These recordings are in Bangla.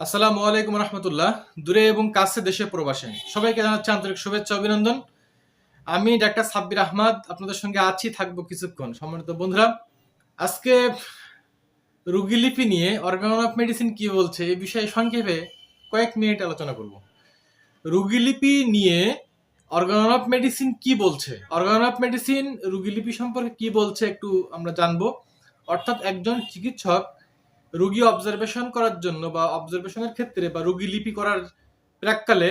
আসসালামু আলাইকুম রহমতুল্লাহ। দূরে এবং কাছে দেশে প্রবাসে। সবাইকে জানাচ্ছি আন্তরিক শুভেচ্ছা, অভিনন্দন। আমি ডাক্তার সাব্বির আহমদ, আপনাদের সঙ্গে আছি, থাকব কিছুক্ষণ। সম্মানিত বন্ধুরা, আজকে রুগীলিপি নিয়ে অর্গান অফ মেডিসিন কি বলছে এই বিষয়ে সংক্ষেপে কয়েক মিনিট আলোচনা করব। রুগীলিপি নিয়ে অর্গান অফ মেডিসিন কি বলছে? অর্গান অফ মেডিসিন রুগীলিপি সম্পর্কে কি বলছে একটু আমরা জানব। অর্থাৎ একজন চিকিৎসক রুগী অবজারভেশন করার জন্য বা অবজারভেশনের ক্ষেত্রে বা রুগী লিপি করার প্রাককালে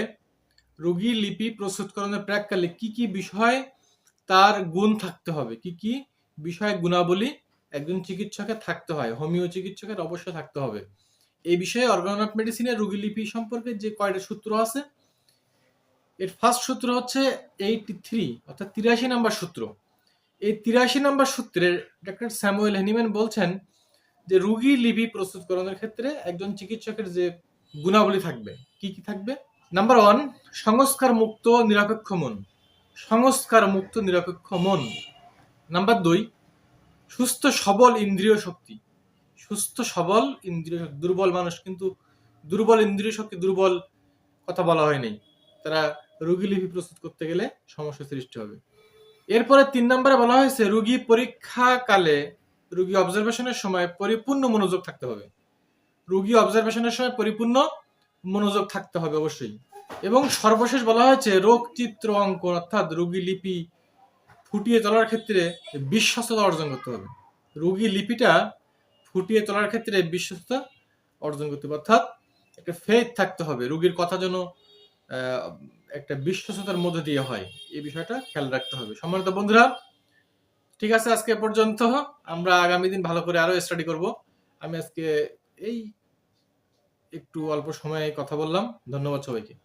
রুগী লিপি প্রস্তুতকরণের প্রাককালে কি কি বিষয় তার গুণ থাকতে হবে? কি কি বিষয় গুণাবলী একজন চিকিৎসকের থাকতে হয়, হোমিও চিকিৎসকের অবশ্যই থাকতে হবে। এই বিষয়ে অর্গান অফ মেডিসিনের রুগী লিপি সম্পর্কে যে কয়টা সূত্র আছে, এর ফার্স্ট সূত্র হচ্ছে এইটি থ্রি অর্থাৎ তিরাশি নম্বর সূত্র। এই তিরাশি নাম্বার সূত্রের ডক্টর স্যামুয়েল হেনিম্যান বলছেন যে রুগী লিপি প্রস্তুতকরণের ক্ষেত্রে একজন চিকিৎসকের যে গুণাবলী থাকবে, কি কি থাকবে? নাম্বার ওয়ান সংস্কার মুক্ত নিরপেক্ষ মন। সংস্কার মুক্ত নিরপেক্ষ মন। নাম্বার দুই, সুস্থ সবল ইন্দ্রিয় শক্তি। সুস্থ সবল ইন্দ্রিয় শক্তি, দুর্বল মানুষ কিন্তু দুর্বল ইন্দ্রিয় শক্তি, দুর্বল কথা বলা হয়নি তারা রুগী লিপি প্রস্তুত করতে গেলে সমস্যা সৃষ্টি হবে। এরপরে তিন নম্বরে বলা হয়েছে, রুগী পরীক্ষাকালে রুগী অবজারভেশনের সময় পরিপূর্ণ মনোযোগ থাকতে হবে। রুগী অবজারভেশনের সময় পরিপূর্ণ মনোযোগ থাকতে হবে অবশ্যই। এবং সর্বশেষ বলা হয়েছে, রোগ চিত্র অঙ্কন অর্থাৎ রুগী লিপি ফুটিয়ে তোলার ক্ষেত্রে বিশ্বস্ততা অর্জন করতে হবে। রুগী লিপিটা ফুটিয়ে তোলার ক্ষেত্রে বিশ্বস্ততা অর্জন করতে হবে। অর্থাৎ একটা ফেথ থাকতে হবে। রুগীর কথা যেন একটা বিশ্বস্ততার মধ্যে দিয়ে হয়। এই বিষয়টা খেয়াল রাখতে হবে। সম্মানিত বন্ধুরা ঠিক আছে, আজকে পর্যন্ত। আমরা আগামী দিন ভালো করে আরও স্টাডি করব। আমি আজকে এই একটু অল্প সময়ে কথা বললাম। ধন্যবাদ সবাইকে।